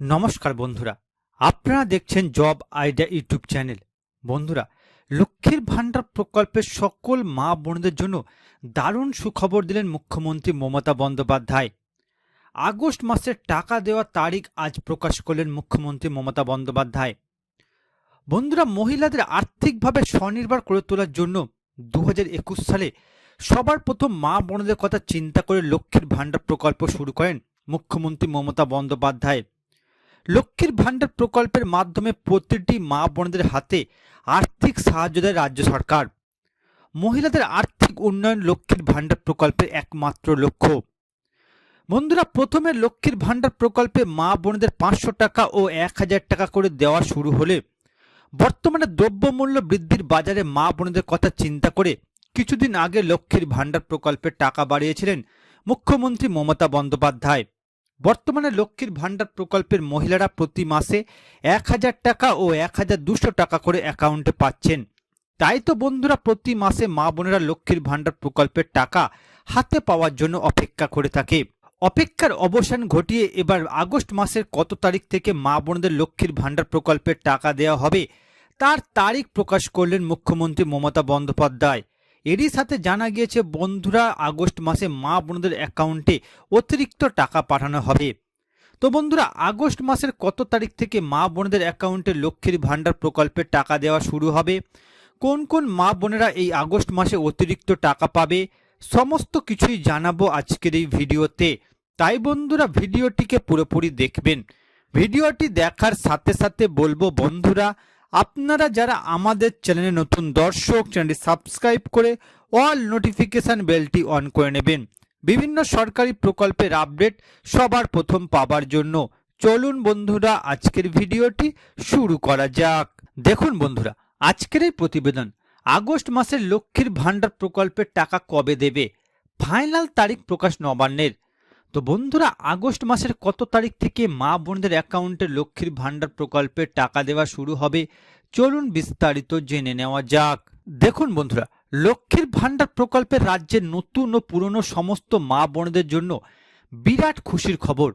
নমস্কার বন্ধুরা। আপনারা দেখছেন জব আইডিয়া ইউটিউব চ্যানেল। বন্ধুরা, লক্ষ্মীর ভাণ্ডার প্রকল্পের সকল মা বোনদের জন্য দারুণ সুখবর দিলেন মুখ্যমন্ত্রী মমতা বন্দ্যোপাধ্যায়। আগস্ট মাসের টাকা দেওয়ার তারিখ আজ প্রকাশ করলেন মুখ্যমন্ত্রী মমতা বন্দ্যোপাধ্যায়। বন্ধুরা, মহিলাদের আর্থিকভাবে স্বনির্ভর করে তোলার জন্য দু হাজার একুশ সালে সবার প্রথম মা বোনদের কথা চিন্তা করে লক্ষ্মীর ভাণ্ডার প্রকল্প শুরু করেন মুখ্যমন্ত্রী মমতা বন্দ্যোপাধ্যায়। লক্ষ্মীর ভাণ্ডার প্রকল্পের মাধ্যমে প্রতিটি মা বোনদের হাতে আর্থিক সাহায্য দেয় রাজ্য সরকার। মহিলাদের আর্থিক উন্নয়ন লক্ষ্মীর ভাণ্ডার প্রকল্পের একমাত্র লক্ষ্য। বন্ধুরা, প্রথমে লক্ষ্মীর ভাণ্ডার প্রকল্পে মা বোনদের পাঁচশো টাকা ও এক হাজার টাকা করে দেওয়া শুরু হলে বর্তমানে দ্রব্যমূল্য বৃদ্ধির বাজারে মা বোনদের কথা চিন্তা করে কিছুদিন আগে লক্ষ্মীর ভাণ্ডার প্রকল্পের টাকা বাড়িয়েছিলেন মুখ্যমন্ত্রী মমতা বন্দ্যোপাধ্যায়। বর্তমানে লক্ষ্মীর ভাণ্ডার প্রকল্পের মহিলারা প্রতি মাসে এক হাজার টাকা ও এক হাজার দুশো টাকা করে অ্যাকাউন্টে পাচ্ছেন। তাই তো বন্ধুরা, প্রতি মাসে মা বোনেরা লক্ষ্মীর ভাণ্ডার প্রকল্পের টাকা হাতে পাওয়ার জন্য অপেক্ষা করে থাকে। অপেক্ষার অবসান ঘটিয়ে এবার আগস্ট মাসের কত তারিখ থেকে মা বোনদের লক্ষ্মীর ভাণ্ডার প্রকল্পের টাকা দেওয়া হবে, তার তারিখ প্রকাশ করলেন মুখ্যমন্ত্রী মমতা বন্দ্যোপাধ্যায়। এরই সাথে জানা গিয়েছে, বন্ধুরা আগস্ট মাসে মা বোনদের অ্যাকাউন্টে অতিরিক্ত টাকা পাঠানো হবে। তো বন্ধুরা, আগস্ট মাসের কত তারিখ থেকে মা বোনদের অ্যাকাউন্টে লক্ষ্মীর ভাণ্ডার প্রকল্পের টাকা দেওয়া শুরু হবে? কোন কোন মা বোনেরা এই আগস্ট মাসে অতিরিক্ত টাকা পাবে? সমস্ত কিছুই জানাব আজকের এই ভিডিওতে। তাই বন্ধুরা, ভিডিওটিকে পুরোপুরি দেখবেন। ভিডিওটি দেখার সাথে সাথে বলব, বন্ধুরা আপনারা যারা আমাদের চ্যানেলে নতুন দর্শক, চ্যানেলটি সাবস্ক্রাইব করে অল নোটিফিকেশান বেলটি অন করে নেবেন। বিভিন্ন সরকারি প্রকল্পের আপডেট সবার প্রথম পাবার জন্য। চলুন বন্ধুরা, আজকের ভিডিওটি শুরু করা যাক। দেখুন বন্ধুরা, আজকের এই প্রতিবেদন। আগস্ট মাসের লক্ষ্মীর ভাণ্ডার প্রকল্পের টাকা কবে দেবে? ফাইনাল তারিখ প্রকাশ নবান্নের। তো বন্ধুরা, আগস্ট মাসের কত তারিখ থেকে মা বোনদের অ্যাকাউন্টে লক্ষ্মীর ভাণ্ডার প্রকল্পের টাকা দেওয়া শুরু হবে? চলুন বিস্তারিত জেনে নেওয়া যাক। দেখুন বন্ধুরা, লক্ষ্মীর ভাণ্ডার প্রকল্পের রাজ্যের নতুন ও পুরনো সমস্ত মা বোনদের জন্য বিরাট খুশির খবর।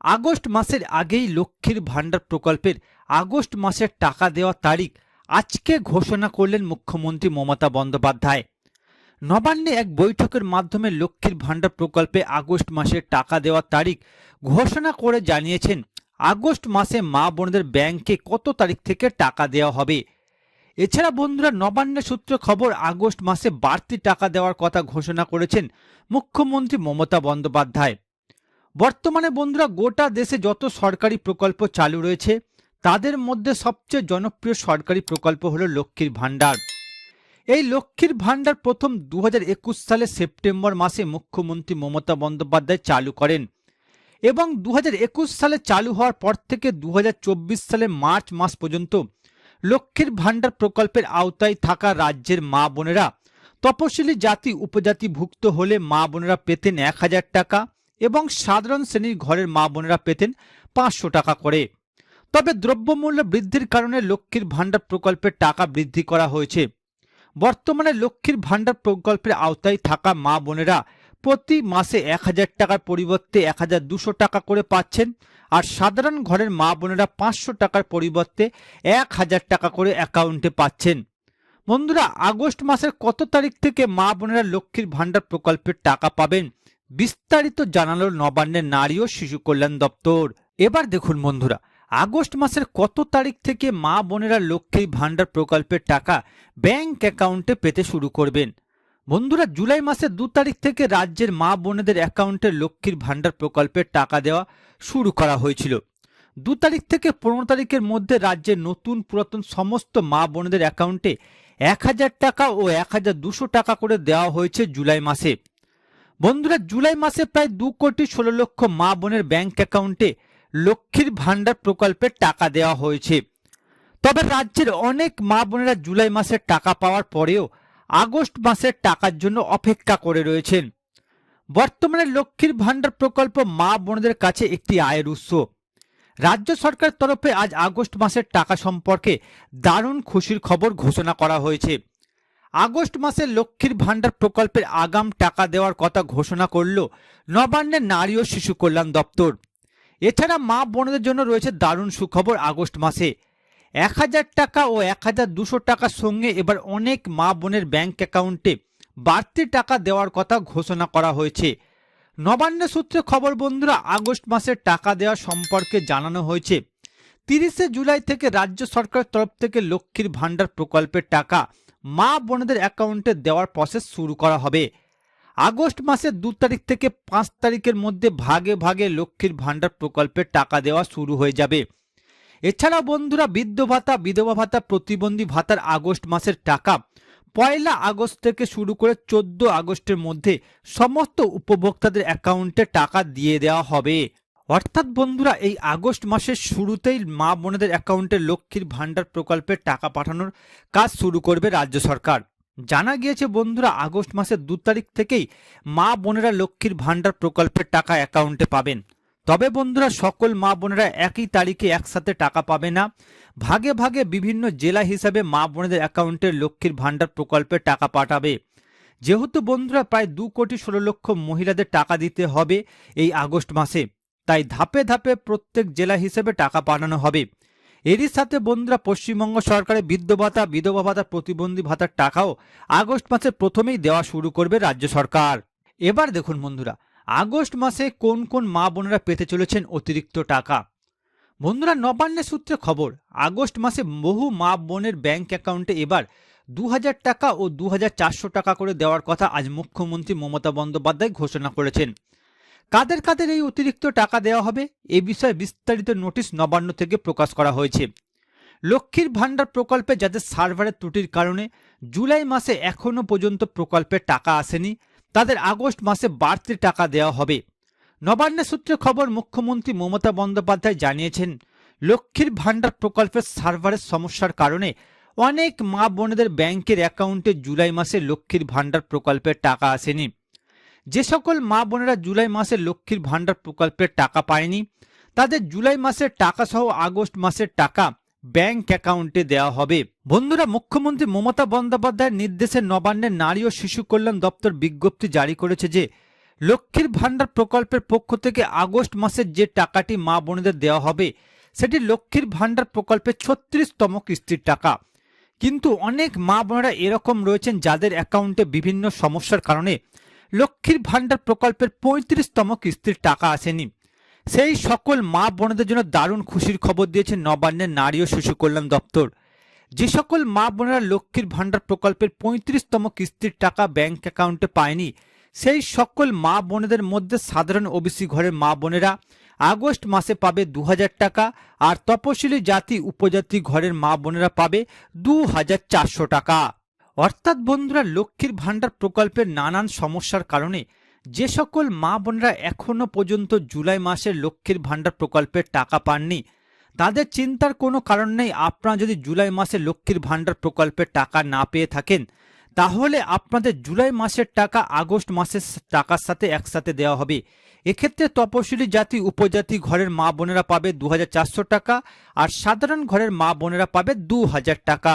আগস্ট মাসের আগেই লক্ষ্মীর ভাণ্ডার প্রকল্পের আগস্ট মাসের টাকা দেওয়া তারিখ আজকে ঘোষণা করলেন মুখ্যমন্ত্রী মমতা বন্দ্যোপাধ্যায়। নবান্নে এক বৈঠকের মাধ্যমে লক্ষ্মীর ভাণ্ডার প্রকল্পে আগস্ট মাসের টাকা দেওয়ার তারিখ ঘোষণা করে জানিয়েছেন, আগস্ট মাসে মা বোনদের ব্যাংকে কত তারিখ থেকে টাকা দেওয়া হবে। এছাড়া বন্ধুরা, নবান্নের সূত্রে খবর, আগস্ট মাসে বাড়তি টাকা দেওয়ার কথা ঘোষণা করেছেন মুখ্যমন্ত্রী মমতা বন্দ্যোপাধ্যায়। বর্তমানে বন্ধুরা, গোটা দেশে যত সরকারি প্রকল্প চালু রয়েছে, তাদের মধ্যে সবচেয়ে জনপ্রিয় সরকারি প্রকল্প হলো লক্ষ্মীর ভাণ্ডার। এই লক্ষ্মীর ভাণ্ডার প্রথম দু হাজার একুশ সালে সেপ্টেম্বর মাসে মুখ্যমন্ত্রী মমতা বন্দ্যোপাধ্যায় চালু করেন এবং দু হাজার একুশ সালে চালু হওয়ার পর থেকে দু হাজার চব্বিশ সালে মার্চ মাস পর্যন্ত লক্ষ্মীর ভাণ্ডার প্রকল্পের আওতায় থাকা রাজ্যের মা বোনেরা তপশিলি জাতি উপজাতিভুক্ত হলে মা বোনেরা পেতেন এক হাজার টাকা এবং সাধারণ শ্রেণির ঘরের মা বোনেরা পেতেন পাঁচশো টাকা করে। তবে দ্রব্যমূল্য বৃদ্ধির কারণে লক্ষ্মীর ভাণ্ডার প্রকল্পের টাকা বৃদ্ধি করা হয়েছে। বর্তমানে লক্ষ্মীর ভাণ্ডার প্রকল্পের আওতায় থাকা মা বোনেরা প্রতি মাসে এক হাজার টাকার পরিবর্তে এক হাজার দুশো টাকা করে পাচ্ছেন। আর সাধারণ ঘরের মা বোনেরা পাঁচশো টাকার পরিবর্তে এক হাজার টাকা করে অ্যাকাউন্টে পাচ্ছেন। বন্ধুরা, আগস্ট মাসের কত তারিখ থেকে মা বোনেরা লক্ষ্মীর ভাণ্ডার প্রকল্পের টাকা পাবেন বিস্তারিত জানালো নবান্নের নারী ও শিশু কল্যাণ দপ্তর। এবার দেখুন বন্ধুরা আগস্ট মাসের কত তারিখ থেকে মা বোনেরা লক্ষ্মীর ভাণ্ডার প্রকল্পের টাকা ব্যাংক অ্যাকাউন্টে পেতে শুরু করবেন? বন্ধুরা, জুলাই মাসের দু তারিখ থেকে রাজ্যের মা বোনেদের অ্যাকাউন্টে লক্ষ্মীর ভাণ্ডার প্রকল্পের টাকা দেওয়া শুরু করা হয়েছিল। দু তারিখ থেকে পনেরো তারিখের মধ্যে রাজ্যের নতুন পুরাতন সমস্ত মা বোনেদের অ্যাকাউন্টে এক হাজার টাকা ও এক হাজার দুশো টাকা করে দেওয়া হয়েছে জুলাই মাসে। বন্ধুরা, জুলাই মাসে প্রায় দু কোটি ষোলো লক্ষ মা বোনের ব্যাংক অ্যাকাউন্টে লক্ষ্মীর ভাণ্ডার প্রকল্পের টাকা দেওয়া হয়েছে। তবে রাজ্যের অনেক মা বোনেরা জুলাই মাসের টাকা পাওয়ার পরেও আগস্ট মাসের টাকার জন্য অপেক্ষা করে রয়েছেন। বর্তমানে লক্ষ্মীর ভাণ্ডার প্রকল্প মা বোনদের কাছে একটি আয়ের উৎস। রাজ্য সরকার তরফে আজ আগস্ট মাসের টাকা সম্পর্কে দারুণ খুশির খবর ঘোষণা করা হয়েছে। আগস্ট মাসে লক্ষ্মীর ভাণ্ডার প্রকল্পের আগাম টাকা দেওয়ার কথা ঘোষণা করল নবান্নের নারী ও শিশু কল্যাণ দপ্তর। এছাড়া মা বোনদের জন্য রয়েছে দারুণ সুখবর আগস্ট মাসে। এক হাজার টাকা ও এক হাজার দুশো টাকার সঙ্গে এবার অনেক মা বোনের ব্যাংক অ্যাকাউন্টে বাড়তি টাকা দেওয়ার কথা ঘোষণা করা হয়েছে। নবান্ন সূত্রে খবর, বন্ধুরা, আগস্ট মাসে টাকা দেওয়া সম্পর্কে জানানো হয়েছে। তিরিশে জুলাই থেকে রাজ্য সরকারের তরফ থেকে লক্ষ্মীর ভাণ্ডার প্রকল্পের টাকা মা বোনদের অ্যাকাউন্টে দেওয়ার প্রসেস শুরু করা হবে। আগস্ট মাসের দু তারিখ থেকে পাঁচ তারিখের মধ্যে ভাগে ভাগে লক্ষ্মীর ভাণ্ডার প্রকল্পের টাকা দেওয়া শুরু হয়ে যাবে। এছাড়া বন্ধুরা, বৃদ্ধ ভাতা, বিধবা ভাতা, প্রতিবন্ধী ভাতার আগস্ট মাসের টাকা পয়লা আগস্ট থেকে শুরু করে চোদ্দ আগস্টের মধ্যে সমস্ত উপভোক্তাদের অ্যাকাউন্টে টাকা দিয়ে দেওয়া হবে। অর্থাৎ বন্ধুরা, এই আগস্ট মাসের শুরুতেই মা বোনেদের অ্যাকাউন্টে লক্ষ্মীর ভাণ্ডার প্রকল্পে টাকা পাঠানোর কাজ শুরু করবে রাজ্য সরকার। জানা গিয়েছে বন্ধুরা, আগস্ট মাসের দু তারিখ থেকেই মা বোনেরা লক্ষ্মীর ভাণ্ডার প্রকল্পের টাকা অ্যাকাউন্টে পাবেন। তবে বন্ধুরা, সকল মা বোনেরা একই তারিখে একসাথে টাকা পাবে না। ভাগে ভাগে বিভিন্ন জেলা হিসাবে মা বোনেদের অ্যাকাউন্টে লক্ষ্মীর ভাণ্ডার প্রকল্পের টাকা পাঠাবে। যেহেতু বন্ধুরা প্রায় দু কোটি ষোলো লক্ষ মহিলাদের টাকা দিতে হবে এই আগস্ট মাসে, তাই ধাপে ধাপে প্রত্যেক জেলা হিসেবে টাকা পাঠানো হবে। এরই সাথে বন্ধুরা পশ্চিমবঙ্গ সরকারের বৃদ্ধ ভাতা, বিধবা ভাতা প্রতিবন্ধী ভাতার টাকাও আগস্ট মাসের প্রথমেই দেওয়া শুরু করবে রাজ্য সরকার। এবার দেখুন বন্ধুরা, আগস্ট মাসে কোন কোন মা বোনেরা পেতে চলেছেন অতিরিক্ত টাকা? বন্ধুরা, নবান্নের সূত্রে খবর, আগস্ট মাসে বহু মা বোনের ব্যাংক অ্যাকাউন্টে এবার দু হাজার টাকা ও দু হাজার চারশো টাকা করে দেওয়ার কথা আজ মুখ্যমন্ত্রী মমতা বন্দ্যোপাধ্যায় ঘোষণা করেছেন। কাদের কাদের এই অতিরিক্ত টাকা দেওয়া হবে, এ বিষয়ে বিস্তারিত নোটিশ নবান্ন থেকে প্রকাশ করা হয়েছে। লক্ষ্মীর ভাণ্ডার প্রকল্পে যাদের সার্ভারের ত্রুটির কারণে জুলাই মাসে এখনও পর্যন্ত প্রকল্পের টাকা আসেনি, তাদের আগস্ট মাসে বাড়তি টাকা দেওয়া হবে। নবান্নের সূত্রে খবর, মুখ্যমন্ত্রী মমতা বন্দ্যোপাধ্যায় জানিয়েছেন, লক্ষ্মীর ভাণ্ডার প্রকল্পের সার্ভারের সমস্যার কারণে অনেক মা বোনেদের ব্যাংকের অ্যাকাউন্টে জুলাই মাসে লক্ষ্মীর ভাণ্ডার প্রকল্পের টাকা আসেনি। যে সকল মা বোনেরা জুলাই মাসে লক্ষ্মীর ভাণ্ডার প্রকল্পের টাকা পায়নি, তাদের জুলাই মাসের টাকা সহ আগস্ট মাসের টাকা ব্যাংক অ্যাকাউন্টে দেওয়া হবে। বন্ধুরা, মুখ্যমন্ত্রী মমতা বন্দ্যোপাধ্যায়ের নির্দেশে নবান্নের নারী ও শিশু কল্যাণ দপ্তর বিজ্ঞপ্তি জারি করেছে যে, লক্ষ্মীর ভাণ্ডার প্রকল্পের পক্ষ থেকে আগস্ট মাসের যে টাকাটি মা বোনেদের দেওয়া হবে, সেটি লক্ষ্মীর ভাণ্ডার প্রকল্পের ছত্রিশতম কিস্তির টাকা। কিন্তু অনেক মা বোনেরা এরকম রয়েছেন যাদের অ্যাকাউন্টে বিভিন্ন সমস্যার কারণে লক্ষ্মীর ভাণ্ডার প্রকল্পের পঁয়ত্রিশতম কিস্তির টাকা আসেনি। সেই সকল মা বোনদের জন্য দারুণ খুশির খবর দিয়েছে নবান্নের নারী ও শিশু কল্যাণ দপ্তর। যে সকল মা বোনেরা লক্ষ্মীর ভাণ্ডার প্রকল্পের পঁয়ত্রিশতম কিস্তির টাকা ব্যাংক অ্যাকাউন্টে পায়নি, সেই সকল মা বোনেদের মধ্যে সাধারণ ওবিসি ঘরের মা বোনেরা আগস্ট মাসে পাবে দু হাজার টাকা আর তপশিলি জাতি উপজাতি ঘরের মা বোনেরা পাবে দু হাজার চারশো টাকা। অর্থাৎ বন্ধুরা, লক্ষ্মীর ভাণ্ডার প্রকল্পের নানান সমস্যার কারণে যে সকল মা বোনেরা এখনও পর্যন্ত জুলাই মাসের লক্ষ্মীর ভাণ্ডার প্রকল্পের টাকা পাননি, তাদের চিন্তার কোনো কারণ নেই। আপনারা যদি জুলাই মাসে লক্ষ্মীর ভাণ্ডার প্রকল্পের টাকা না পেয়ে থাকেন, তাহলে আপনাদের জুলাই মাসের টাকা আগস্ট মাসের টাকার সাথে একসাথে দেওয়া হবে। এক্ষেত্রে তপশিলি জাতি, উপজাতি ঘরের মা বোনেরা পাবে দু হাজার চারশো টাকা আর সাধারণ ঘরের মা বোনেরা পাবে দু হাজার টাকা।